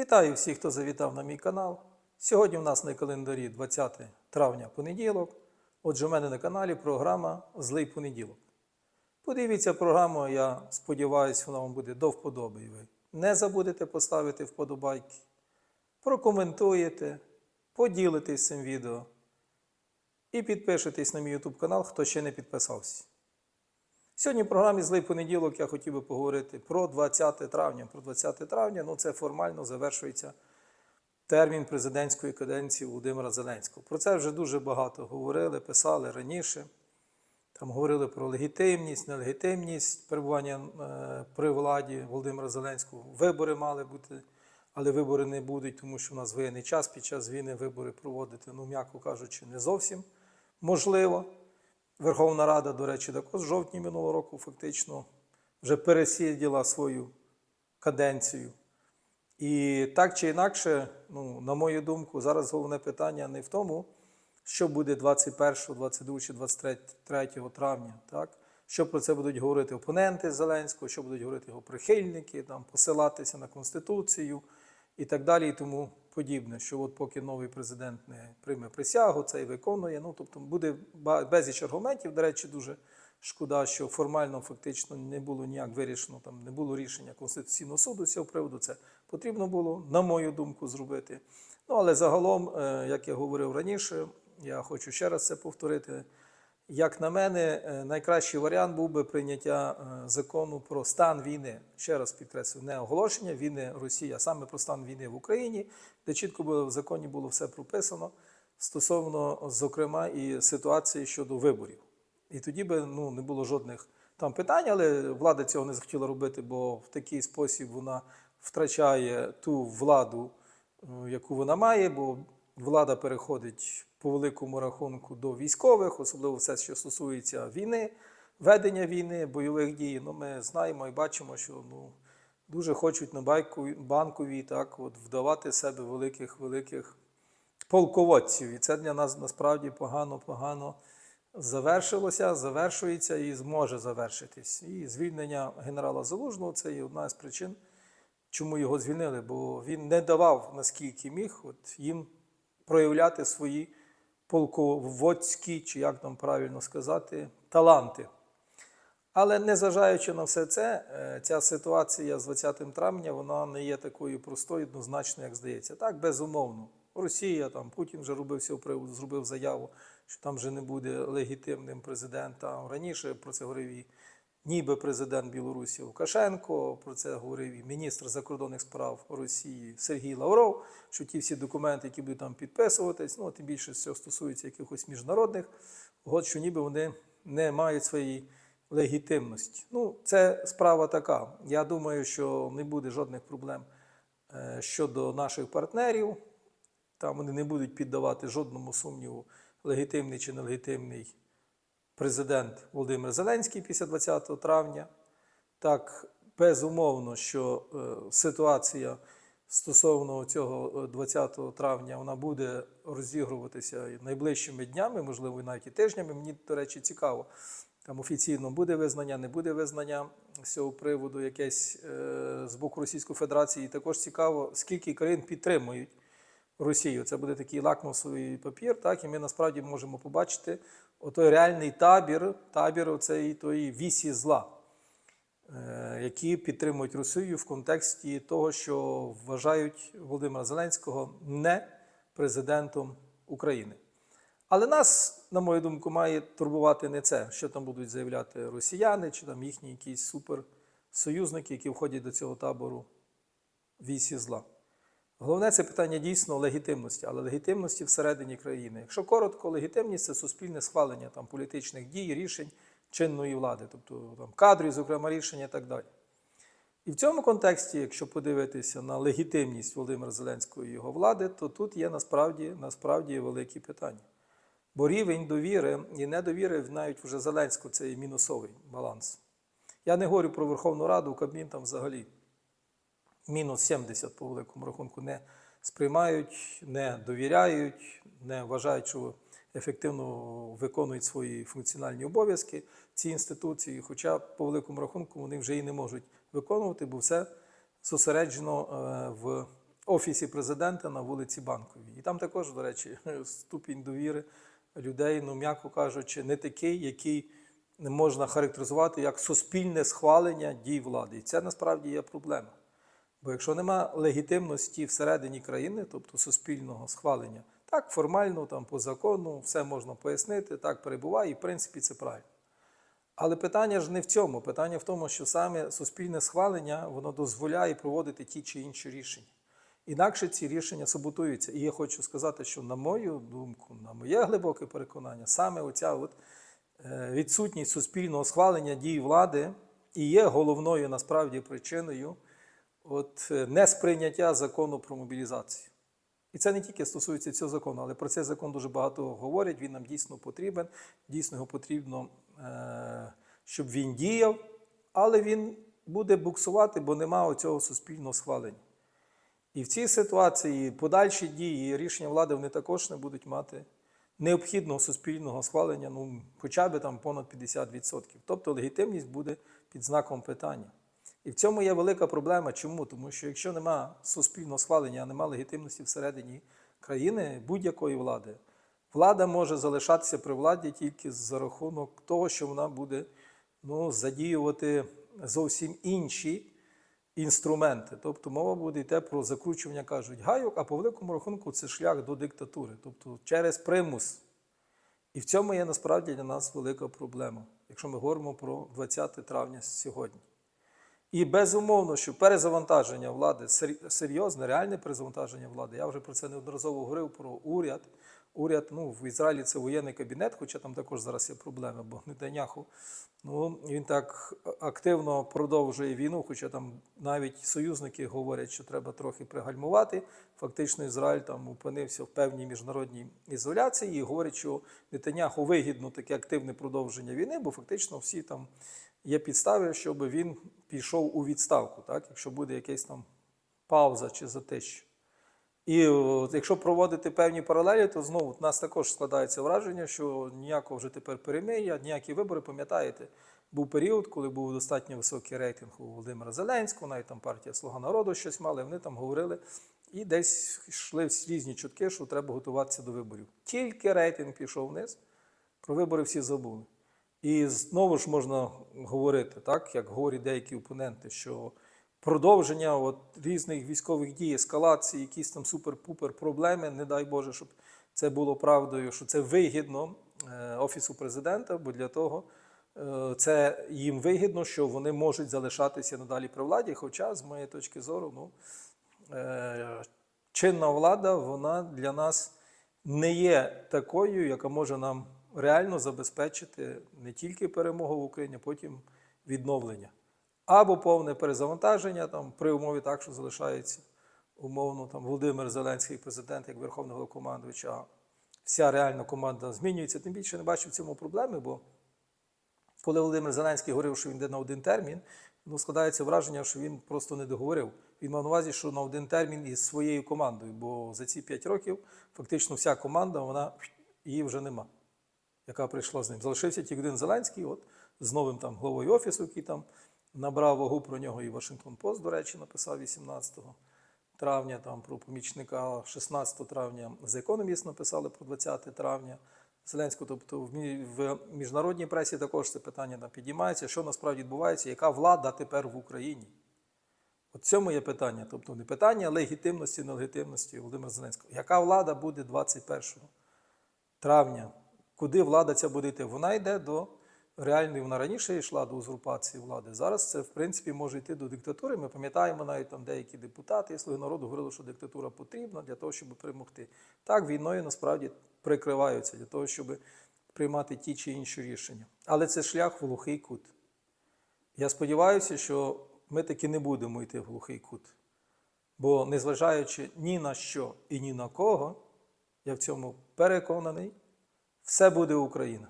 Вітаю всіх, хто завітав на мій канал. Сьогодні у нас на календарі 20 травня понеділок. Отже, у мене на каналі програма Злий понеділок. Подивіться програму, я сподіваюся, вона вам буде до вподоби. Ви не забудете поставити вподобайки, прокоментуєте, поділитесь цим відео і підпишитесь на мій YouTube канал, хто ще не підписався. Сьогодні в програмі Злий понеділок я хотів би поговорити про 20 травня. Про 20 травня ну це формально завершується термін президентської каденції Володимира Зеленського. Про це вже дуже багато говорили, писали раніше. Там говорили про легітимність, нелегітимність перебування е, при владі Володимира Зеленського. Вибори мали бути, але вибори не будуть, тому що в нас воєнний час під час війни вибори проводити, ну, м'яко кажучи, не зовсім можливо. Верховна Рада, до речі, також в жовтні минулого року фактично вже пересиділа свою каденцію. І так чи інакше, ну, на мою думку, зараз головне питання не в тому, що буде 21, 22 чи 23 травня. Так? Що про це будуть говорити опоненти Зеленського, що будуть говорити його прихильники, там, посилатися на Конституцію і так далі, і тому подібне. Що от поки новий президент не прийме присягу, це і виконує. Ну, тобто буде безліч аргументів. До речі, дуже шкода, що формально фактично не було ніяк вирішено, там не було рішення Конституційного суду з цього приводу. Це потрібно було, на мою думку, зробити. Ну, але загалом, е, як я говорив раніше, я хочу ще раз це повторити. Як на мене, е, найкращий варіант був би прийняття е, закону про стан війни. Ще раз підкреслюю, не оголошення війни Росії, а саме про стан війни в Україні, де чітко було в законі було все прописано стосовно, зокрема, і ситуації щодо виборів. І тоді би ну, не було жодних там питань, але влада цього не захотіла робити, бо в такий спосіб вона втрачає ту владу, е, яку вона має, бо влада переходить по великому рахунку до військових, особливо все, що стосується війни, ведення війни, бойових дій. Ну, ми знаємо і бачимо, що ну, дуже хочуть на байку, банковій так, от, вдавати себе великих великих полководців. І це для нас насправді погано-погано завершилося, завершується і зможе завершитись. І звільнення генерала Залужного це є одна з причин, чому його звільнили, бо він не давав, наскільки міг, от їм проявляти свої полководські, чи як там правильно сказати, таланти. Але незважаючи на все це, е, ця ситуація з 20 травня вона не є такою простою, однозначно, як здається. Так, безумовно. Росія, там Путін вже робив зробив заяву, що там вже не буде легітимним президентом. Раніше про це говорив і ніби президент Білорусі Лукашенко. Про це говорив і міністр закордонних справ Росії Сергій Лавров, що ті всі документи, які будуть там підписуватись, ну тим більше цього стосується якихось міжнародних угод, що ніби вони не мають своєї легітимності. Ну, це справа така. Я думаю, що не буде жодних проблем е, щодо наших партнерів. Там вони не будуть піддавати жодному сумніву, легітимний чи нелегітимний президент Володимир Зеленський після 20 травня. Так, безумовно, що е, ситуація стосовно цього е, 20 травня вона буде розігруватися найближчими днями, можливо, навіть і тижнями. Мені, до речі, цікаво. Там офіційно буде визнання, не буде визнання з цього приводу якесь е, з боку Російської Федерації. І також цікаво, скільки країн підтримують Росію. Це буде такий лакмусовий папір, так, і ми насправді можемо побачити отой реальний табір, табір оцеї тої вісі зла, е, які підтримують Росію в контексті того, що вважають Володимира Зеленського не президентом України. Але нас, на мою думку, має турбувати не це, що там будуть заявляти росіяни, чи там їхні якісь суперсоюзники, які входять до цього табору вісі зла. Головне це питання дійсно легітимності, але легітимності всередині країни. Якщо коротко, легітимність це суспільне схвалення там, політичних дій, рішень чинної влади, тобто там, кадрів, зокрема, рішення і так далі. І в цьому контексті, якщо подивитися на легітимність Володимира Зеленського і його влади, то тут є насправді, насправді великі питання. Бо рівень довіри і недовіри навіть вже Зеленського це є мінусовий баланс. Я не говорю про Верховну Раду, Кабмін там взагалі мінус 70 по великому рахунку не сприймають, не довіряють, не вважають, що ефективно виконують свої функціональні обов'язки ці інституції. Хоча по великому рахунку вони вже і не можуть виконувати, бо все зосереджено е, в офісі президента на вулиці Банковій. І там також, до речі, ступінь довіри людей, ну м'яко кажучи, не такий, який не можна характеризувати як суспільне схвалення дій влади. І це насправді є проблема. Бо якщо нема легітимності всередині країни, тобто суспільного схвалення, так формально, там по закону, все можна пояснити, так перебуває, і в принципі це правильно. Але питання ж не в цьому. Питання в тому, що саме суспільне схвалення воно дозволяє проводити ті чи інші рішення. Інакше ці рішення саботуються. І я хочу сказати, що, на мою думку, на моє глибоке переконання, саме оця от е, відсутність суспільного схвалення дій влади і є головною насправді причиною от, е, несприйняття закону про мобілізацію. І це не тільки стосується цього закону, але про цей закон дуже багато говорять. Він нам дійсно потрібен. Дійсно його потрібно, е, щоб він діяв, але він буде буксувати, бо немає цього суспільного схвалення. І в цій ситуації подальші дії рішення влади вони також не будуть мати необхідного суспільного схвалення, ну, хоча б там понад 50%. Тобто легітимність буде під знаком питання. І в цьому є велика проблема. Чому? Тому що якщо нема суспільного схвалення, а нема легітимності всередині країни будь-якої влади, влада може залишатися при владі тільки за рахунок того, що вона буде ну, задіювати зовсім інші інструменти. Тобто мова буде йти про закручування, кажуть, гайок, а по великому рахунку це шлях до диктатури, тобто через примус. І в цьому є насправді для нас велика проблема, якщо ми говоримо про 20 травня сьогодні. І безумовно, що перезавантаження влади, сер- серйозне, реальне перезавантаження влади, я вже про це неодноразово говорив про уряд. Уряд, ну, в Ізраїлі це воєнний кабінет, хоча там також зараз є проблеми, бо Нетаняху, ну, він так активно продовжує війну, хоча там навіть союзники говорять, що треба трохи пригальмувати. Фактично, Ізраїль там опинився в певній міжнародній ізоляції і говорять, що Нетаняху вигідно таке активне продовження війни, бо фактично всі там є підстави, щоб він пішов у відставку, так? якщо буде якась там пауза чи затища. І якщо проводити певні паралелі, то знову в нас також складається враження, що ніякого вже тепер перемир'я, ніякі вибори, пам'ятаєте, був період, коли був достатньо високий рейтинг у Володимира Зеленського, навіть там партія Слуга народу щось мали, вони там говорили, і десь йшли різні чутки, що треба готуватися до виборів. Тільки рейтинг пішов вниз, про вибори всі забули. І знову ж можна говорити, так, як говорять деякі опоненти, що продовження от, різних військових дій, ескалації, якісь там супер-пупер проблеми, не дай Боже, щоб це було правдою, що це вигідно е, Офісу президента, бо для того е, це їм вигідно, що вони можуть залишатися надалі при владі. Хоча, з моєї точки зору, ну, е, чинна влада вона для нас не є такою, яка може нам реально забезпечити не тільки перемогу в Україні, а потім відновлення. Або повне перезавантаження там, при умові так, що залишається умовно там, Володимир Зеленський, президент, як Верховний Головкомандуючий, а вся реальна команда змінюється. Тим більше не бачу в цьому проблеми, бо коли Володимир Зеленський говорив, що він йде на один термін, ну, складається враження, що він просто не договорив. Він мав на увазі, що на один термін із своєю командою, бо за ці п'ять років фактично вся команда, вона її вже нема, яка прийшла з ним. Залишився тільки один Зеленський, от з новим там головою офісу, який там набрав вагу про нього і Вашингтон Пост, до речі, написав 18 травня, там про помічника 16 травня The Economist написали про 20 травня. Зеленського, тобто в міжнародній пресі також це питання там підіймається, що насправді відбувається, яка влада тепер в Україні. От цьому є питання. Тобто не питання легітимності, нелегітимності Володимира Зеленського. Яка влада буде 21 травня? Куди влада ця буде йти? Вона йде до реальної, вона раніше йшла до узурпації влади. Зараз це, в принципі, може йти до диктатури. Ми пам'ятаємо, навіть там деякі депутати і слуги народу говорили, що диктатура потрібна для того, щоб перемогти. Так, війною насправді прикриваються для того, щоб приймати ті чи інші рішення. Але це шлях в глухий кут. Я сподіваюся, що ми таки не будемо йти в глухий кут. Бо, незважаючи ні на що і ні на кого, я в цьому переконаний, все буде Україна.